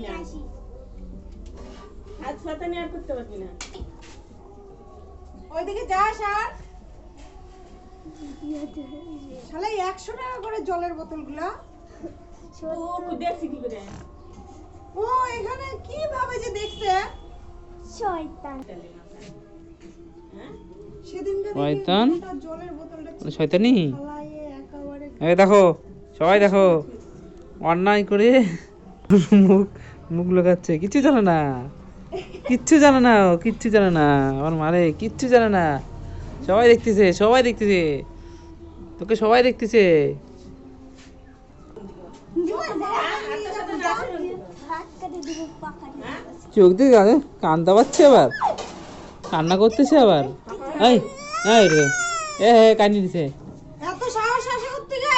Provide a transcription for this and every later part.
পারবি না হাত শয়তানি আর করতে পারবি না ওইদিকে যাস আর শালা একশো টাকা করে জলের বোতলগুলো। ও দেখছি কি করে? ও এখানে কীভাবে যে দেখছে? শয়তান। হ্যাঁ? শয়তান? শয়তানি? এই দেখো সবাই দেখো। অন্যায় করে মুখ মুখ লোকাচ্ছে কিচ্ছু জানে না। কিচ্ছু জানে না ও, কিচ্ছু জানে না। আমার মারে কিচ্ছু জানে না। সবাই দেখতেছে সবাই দেখতেছে। তোকে সবাই দেখতেছে। হ্যাঁ? চোখ দিয়ে কাঁদে কান্দা পাচ্ছে আবার। কান্না করতেছে আবার। এই এই রে। এ হে কান্দি দিছে। এত সাহস আসে কোত্থেকে?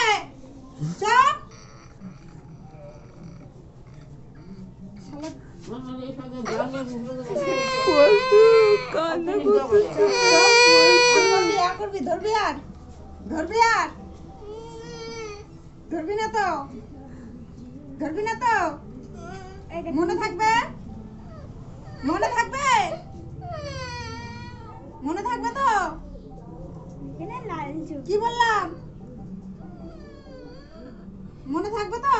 মনে থাকবে মনে থাকবে মনে থাকবে তো কি বললাম মনে থাকবে তো?